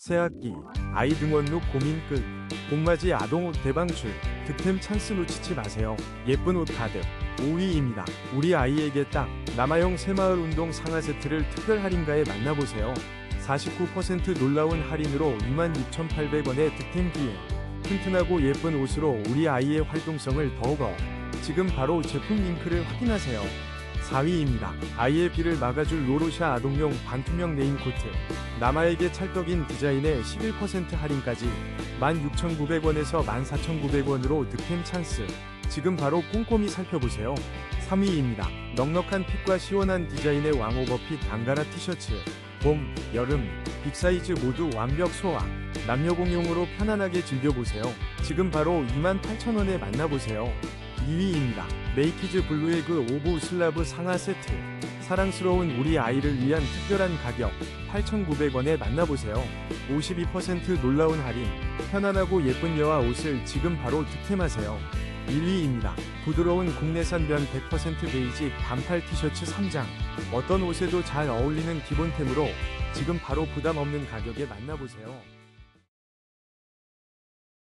새학기, 아이 등원 룩 고민 끝, 봄맞이 아동옷 대방출, 득템 찬스 놓치지 마세요. 예쁜 옷 가득. 5위입니다. 우리 아이에게 딱 남아용 새마을 운동 상하 세트를 특별 할인가에 만나보세요. 49% 놀라운 할인으로 26,800원의 득템 기회. 튼튼하고 예쁜 옷으로 우리 아이의 활동성을 더욱어. 지금 바로 제품 링크를 확인하세요. 4위입니다. 아이의 비를 막아줄 로로샤 아동용 반투명 레인코트. 남아에게 찰떡인 디자인에 11% 할인까지 16,900원에서 14,900원으로 득템 찬스. 지금 바로 꼼꼼히 살펴보세요. 3위입니다. 넉넉한 핏과 시원한 디자인의 왕오버핏 안가라 티셔츠. 봄, 여름, 빅사이즈 모두 완벽 소화. 남녀 공용으로 편안하게 즐겨보세요. 지금 바로 28,000원에 만나보세요. 2위입니다. 메이키즈 블루에그 오브 슬라브 상하 세트. 사랑스러운 우리 아이를 위한 특별한 가격 8,900원에 만나보세요. 52% 놀라운 할인. 편안하고 예쁜 여아 옷을 지금 바로 득템하세요. 1위입니다. 부드러운 국내산 면 100% 베이지 반팔 티셔츠 3장. 어떤 옷에도 잘 어울리는 기본템으로 지금 바로 부담 없는 가격에 만나보세요.